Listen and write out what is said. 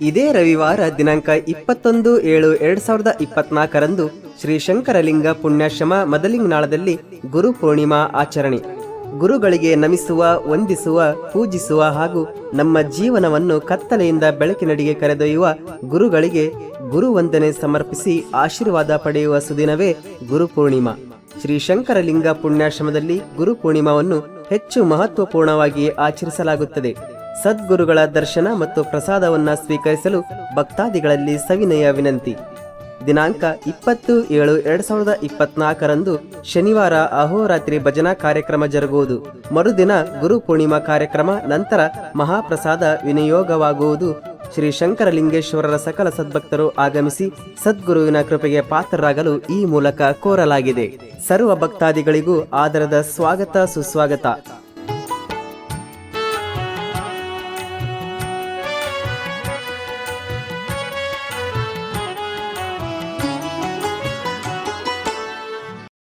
ಇದೇ ರವಿವಾರ ದಿನಾಂಕ ಇಪ್ಪತ್ತೊಂದು ಏಳು ಎರಡ್ ಸಾವಿರದ ಇಪ್ಪತ್ನಾಲ್ಕರಂದು ಶ್ರೀ ಶಂಕರಲಿಂಗ ಪುಣ್ಯಾಶ್ರಮ ಮದಲಿಂಗನಾಳದಲ್ಲಿ ಗುರು ಪೂರ್ಣಿಮಾ ಆಚರಣೆ. ಗುರುಗಳಿಗೆ ನಮಿಸುವ, ವಂದಿಸುವ, ಪೂಜಿಸುವ ಹಾಗೂ ನಮ್ಮ ಜೀವನವನ್ನು ಕತ್ತಲೆಯಿಂದ ಬೆಳಕಿನಡಿಗೆ ಕರೆದೊಯ್ಯುವ ಗುರುಗಳಿಗೆ ಗುರುವಂದನೆ ಸಮರ್ಪಿಸಿ ಆಶೀರ್ವಾದ ಪಡೆಯುವ ಸುದಿನವೇ ಗುರು ಪೂರ್ಣಿಮಾ. ಶ್ರೀ ಶಂಕರಲಿಂಗ ಪುಣ್ಯಾಶ್ರಮದಲ್ಲಿ ಗುರು ಪೂರ್ಣಿಮಾವನ್ನು ಹೆಚ್ಚು ಮಹತ್ವಪೂರ್ಣವಾಗಿ ಆಚರಿಸಲಾಗುತ್ತದೆ. ಸದ್ಗುರುಗಳ ದರ್ಶನ ಮತ್ತು ಪ್ರಸಾದವನ್ನ ಸ್ವೀಕರಿಸಲು ಭಕ್ತಾದಿಗಳಲ್ಲಿ ಸವಿನಯ ವಿನಂತಿ. ದಿನಾಂಕ ಇಪ್ಪತ್ತು ಏಳು ಎರಡ್ ಸಾವಿರದ ಇಪ್ಪತ್ನಾಲ್ಕರಂದು ಶನಿವಾರ ಅಹೋರಾತ್ರಿ ಭಜನಾ ಕಾರ್ಯಕ್ರಮ ಜರುಗುವುದು. ಮರುದಿನ ಗುರು ಪೂರ್ಣಿಮಾ ಕಾರ್ಯಕ್ರಮ, ನಂತರ ಮಹಾಪ್ರಸಾದ ವಿನಿಯೋಗವಾಗುವುದು. ಶ್ರೀ ಶಂಕರಲಿಂಗೇಶ್ವರರ ಸಕಲ ಸದ್ಭಕ್ತರು ಆಗಮಿಸಿ ಸದ್ಗುರುವಿನ ಕೃಪೆಗೆ ಪಾತ್ರರಾಗಲು ಈ ಮೂಲಕ ಕೋರಲಾಗಿದೆ. ಸರ್ವ ಭಕ್ತಾದಿಗಳಿಗೂ ಆದರದ ಸ್ವಾಗತ, ಸುಸ್ವಾಗತ.